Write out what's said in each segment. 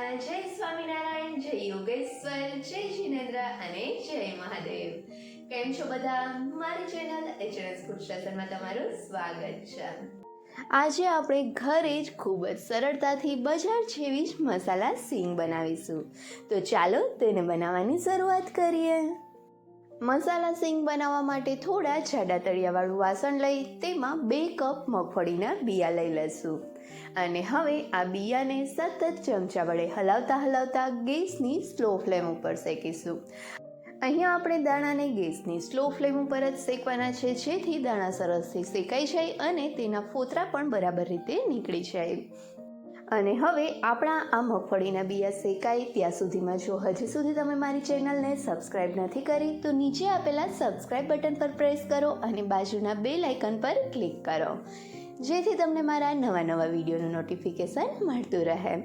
જય સ્વામિનારાયણ, જય યોગેશ્વર, જય જિનેન્દ્ર અને જય મહાદેવ. કેમ છો બધા? મારી ચેનલ એચએનએસ કુરશાસનમાં તમારું સ્વાગત છે. આજે આપણે ઘરે જ ખૂબ જ સરળતાથી બજાર જેવી જ મસાલા સીંગ બનાવીશું. તો ચાલો તેને બનાવવાની શરૂઆત કરીએ. મસાલા સિંગ બનાવવા માટે થોડા જાડા તળિયાવાળું વાસણ લઈ તેમાં બે કપ મગફળીના બિયા લઈ લઈશું. અને હવે આ બિયાને સતત ચમચા વડે હલાવતા હલાવતા ગેસની સ્લો ફ્લેમ ઉપર શેકીશું. અહીંયા આપણે દાણાને ગેસની સ્લો ફ્લેમ ઉપર જ શેકવાના છે, જેથી દાણા સરસથી શેકાઈ જાય અને તેના ફોતરા પણ બરાબર રીતે નીકળી જાય. અને હવે આપણા આ મગફળીના બિયા શેકાય ત્યાં સુધીમાં જો હજી સુધી તમે મારી ચેનલને સબસ્ક્રાઇબ નથી કરી, તો નીચે આપેલા સબસ્ક્રાઇબ બટન પર પ્રેસ કરો અને બાજુના બે લાઇકન પર ક્લિક કરો. જેથી તમને મારા નવા નવા વિડીયોનું નોટિફિકેશન મળતું રહે.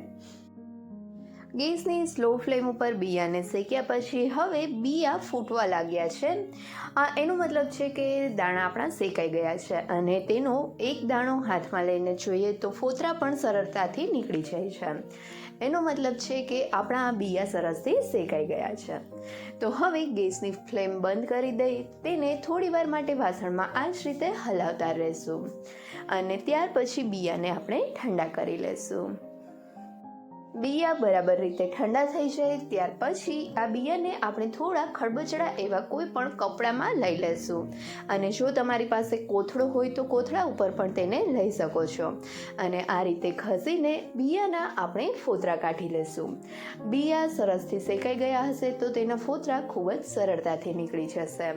ગેસની સ્લો ફ્લેમ ઉપર બિયાને શેક્યા પછી હવે બિયા ફૂટવા લાગ્યા છે. એનો મતલબ છે કે દાણા આપણા શેકાઈ ગયા છે અને તેનો એક દાણો હાથમાં લઈને જોઈએ તો ફોતરા પણ સરળતાથી નીકળી જાય છે. એનો મતલબ છે કે આપણા આ બિયા સરસથી શેકાઈ ગયા છે. તો હવે ગેસની ફ્લેમ બંધ કરી દઈ, તેને થોડી વાર માટે વાસણમાં આ જ રીતે હલાવતા રહેશું. અને ત્યાર પછી બિયાને આપણે ઠંડા કરી લેશું. બિયા બરાબર રીતે ઠંડા થઈ જાય ત્યાર પછી આ બિયાને આપણે થોડા ખડબચડા એવા કોઈ પણ કપડામાં લઈ લેશું. અને જો તમારી પાસે કોથળો હોય તો કોથળા ઉપર પણ તેને લઈ શકો છો. અને આ રીતે ઘસીને બિયાના આપણે ફોતરા કાઢી લેશું. બિયા સરસથી શેકાઈ ગયા હશે તો તેના ફોતરા ખૂબ જ સરળતાથી નીકળી જશે.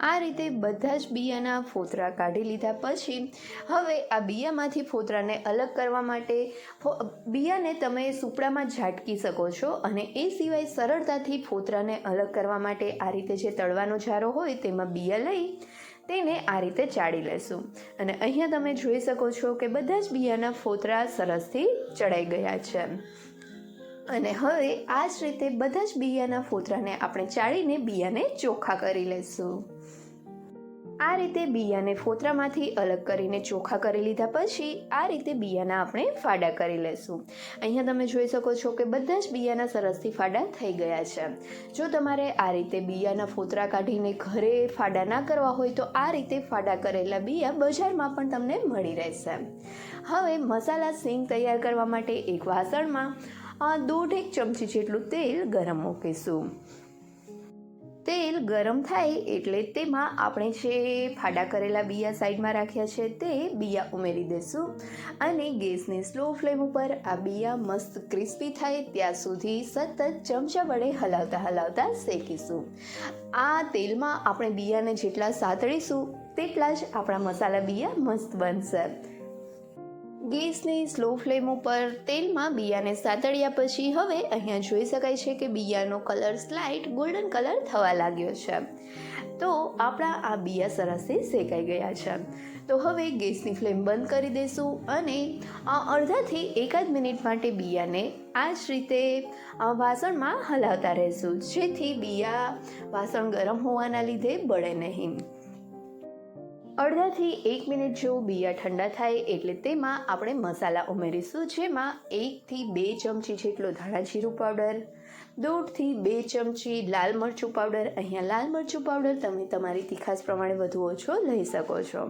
આ રીતે બધા જ બિયાના ફોતરા કાઢી લીધા પછી હવે આ બિયામાંથી ફોતરાને અલગ કરવા માટે બિયાને તમે સુપડામાં ઝાટકી શકો છો અને એ સિવાય સરળતાથી ફોતરાને અલગ કરવા માટે આ રીતે જે તળવાનો જારો હોય તેમાં બિયા લઈ તેને આ રીતે ચાળી લેશું. અને અહીંયા તમે જોઈ શકો છો કે બધા જ બિયાના ફોતરા સરસથી ચડાઈ ગયા છે. અને હવે આ જ રીતે બધા જ બિયાના ફોતરાને આપણે ચાળીને બિયાને ચોખ્ખા કરી લઈશું. આ રીતે બિયાને ફોતરામાંથી અલગ કરીને ચોખ્ખા કરી લીધા પછી આ રીતે બિયાના આપણે ફાડા કરી લઈશું. અહીંયા તમે જોઈ શકો છો કે બધા જ બિયાના સરસથી ફાડા થઈ ગયા છે. જો તમારે આ રીતે બિયાના ફોતરા કાઢીને ઘરે ફાડા ના કરવા હોય તો આ રીતે ફાડા કરેલા બિયા બજારમાં પણ તમને મળી રહેશે. હવે મસાલા સિંગ તૈયાર કરવા માટે એક વાસણમાં દોઢ એક ચમચી જેટલું તેલ ગરમ મૂકીશું. તેલ ગરમ થાય એટલે તેમાં આપણે જે ફાડા કરેલા બિયા સાઈડમાં રાખ્યા છે તે બિયા ઉમેરી દઈશું અને ગેસને સ્લો ફ્લેમ ઉપર આ બિયા મસ્ત ક્રિસ્પી થાય ત્યાં સુધી સતત ચમચા વડે હલાવતા હલાવતા શેકીશું. આ તેલમાં આપણે બિયાને જેટલા સાતળીશું તેટલા જ આપણા મસાલા બિયા મસ્ત બનશે. ગેસની સ્લો ફ્લેમ ઉપર તેલમાં બિયાને સાતળ્યા પછી હવે અહીંયા જોઈ શકાય છે કે બિયાનો કલર સ્લાઇટ ગોલ્ડન કલર થવા લાગ્યો છે. તો આપણા આ બિયા સરસથી શેકાઈ ગયા છે. તો હવે ગેસની ફ્લેમ બંધ કરી દઈશું અને અડધાથી એકાદ મિનિટ માટે બિયાને આ જ રીતે વાસણમાં હલાવતા રહેશું, જેથી બિયા વાસણ ગરમ હોવાના લીધે બળે નહીં. અડધાથી એક મિનિટ જેવું બિયા ઠંડા થાય એટલે તેમાં આપણે મસાલા ઉમેરીશું, જેમાં એકથી બે ચમચી જેટલો ધાણા જીરું પાવડર, દોઢથી બે ચમચી લાલ મરચું પાવડર. અહીંયા લાલ મરચું પાવડર તમે તમારી તીખાસ પ્રમાણે વધુ ઓછો લઈ શકો છો.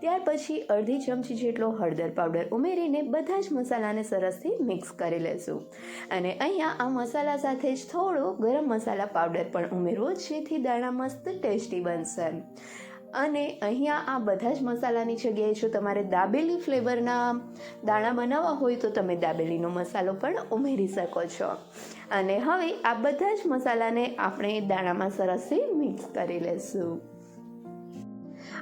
ત્યાર પછી અડધી ચમચી જેટલો હળદર પાવડર ઉમેરીને બધા જ મસાલાને સરસથી મિક્સ કરી લેશું. અને અહીંયા આ મસાલા સાથે જ થોડો ગરમ મસાલા પાવડર પણ ઉમેરવો, જેથી દાણા મસ્ત ટેસ્ટી બનશે. અને અહીંયા આ બધા જ મસાલાની જગ્યાએ જો તમારે દાબેલી ફ્લેવરના દાણા બનાવવા હોય તો તમે દાબેલીનો મસાલો પણ ઉમેરી શકો છો. અને હવે આ બધા જ મસાલાને આપણે દાણામાં સરસથી મિક્સ કરી લઈશું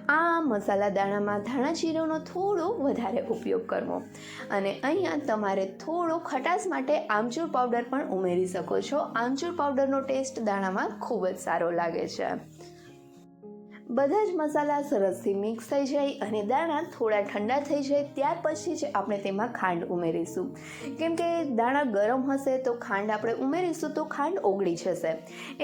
આ મસાલા દાણામાં ધાણા જીરુંનો થોડો વધારે ઉપયોગ કરવો. અને અહીંયા તમારે થોડો ખટાશ માટે આમચૂર પાવડર પણ ઉમેરી શકો છો. આમચૂર પાવડરનો ટેસ્ટ દાણામાં ખૂબ જ સારો લાગે છે. બધા જ મસાલા સરસથી મિક્સ થઈ જાય અને દાણા થોડા ઠંડા થઈ જાય, ત્યાર પછી જ આપણે તેમાં ખાંડ ઉમેરીશું. કેમ કે દાણા ગરમ હશે તો ખાંડ આપણે ઉમેરીશું તો ખાંડ ઓગળી જશે.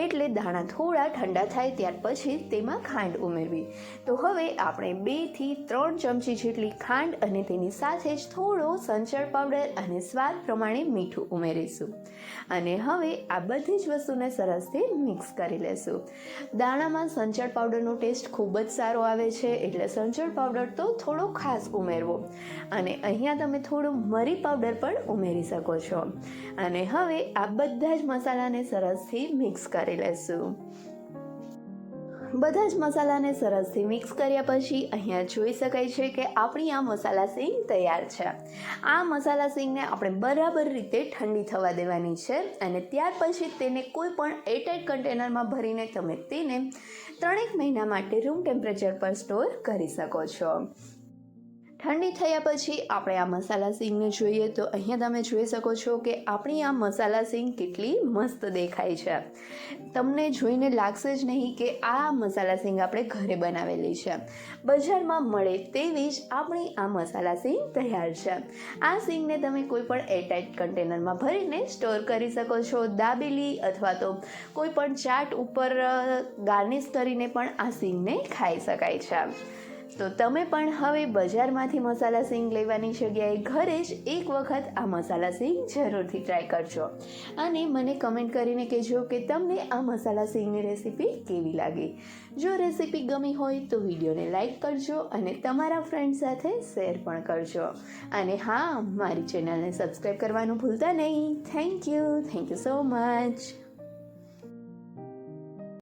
એટલે દાણા થોડા ઠંડા થાય ત્યાર પછી તેમાં ખાંડ ઉમેરવી. તો હવે આપણે બેથી ત્રણ ચમચી જેટલી ખાંડ અને તેની સાથે જ થોડો સંચળ પાવડર અને સ્વાદ પ્રમાણે મીઠું ઉમેરીશું. અને હવે આ બધી જ વસ્તુને સરસથી મિક્સ કરી લેશું. દાણામાં સંચળ પાવડરનો ટેસ્ટ ખૂબ જ સારો આવે છે એટલે સંચળ પાવડર તો થોડો ખાસ ઉમેરવો. અને અહીંયા તમે થોડું મરી પાવડર પણ ઉમેરી શકો છો. અને હવે આ બધા જ મસાલાને સરસથી મિક્સ કરી લેશું. બધા જ મસાલાને સરસથી મિક્સ કર્યા પછી અહીંયા જોઈ શકાય છે કે આપણી આ મસાલા સિંગ તૈયાર છે. આ મસાલા સિંગને આપણે બરાબર રીતે ઠંડી થવા દેવાની છે અને ત્યાર પછી તેને કોઈ પણ એરટાઈટ કન્ટેનરમાં ભરીને તમે તેને ત્રણેક મહિના માટે રૂમ ટેમ્પરેચર પર સ્ટોર કરી શકો છો. ઠંડી થયા પછી આપણે આ મસાલા સિંગને જોઈએ તો અહીંયા તમે જોઈ શકો છો કે આપણી આ મસાલા સિંગ કેટલી મસ્ત દેખાય છે. તમને જોઈને લાગશે જ નહીં કે આ મસાલા સિંગ આપણે ઘરે બનાવેલી છે. બજારમાં મળે તેવી જ આપણી આ મસાલા સિંગ તૈયાર છે. આ સિંગને તમે કોઈ પણ એરટાઇટ કન્ટેનરમાં ભરીને સ્ટોર કરી શકો છો. દાબેલી અથવા તો કોઈ પણ ચાટ ઉપર ગાર્નિશ કરીને પણ આ સિંગને ખાઈ શકાય છે. તો તમે પણ હવે બજારમાંથી મસાલા સિંગ લેવાની જગ્યાએ ઘરે જ એક વખત આ મસાલા સિંગ જરૂરથી ટ્રાય કરજો. અને મને કમેન્ટ કરીને કહેજો કે તમને આ મસાલા સિંગની રેસીપી કેવી લાગી. જો રેસીપી ગમી હોય તો વિડીયોને લાઇક કરજો અને તમારા ફ્રેન્ડ સાથે શેર પણ કરજો. અને હા, મારી ચેનલને સબસ્ક્રાઈબ કરવાનું ભૂલતા નહીં. Thank you thank you so much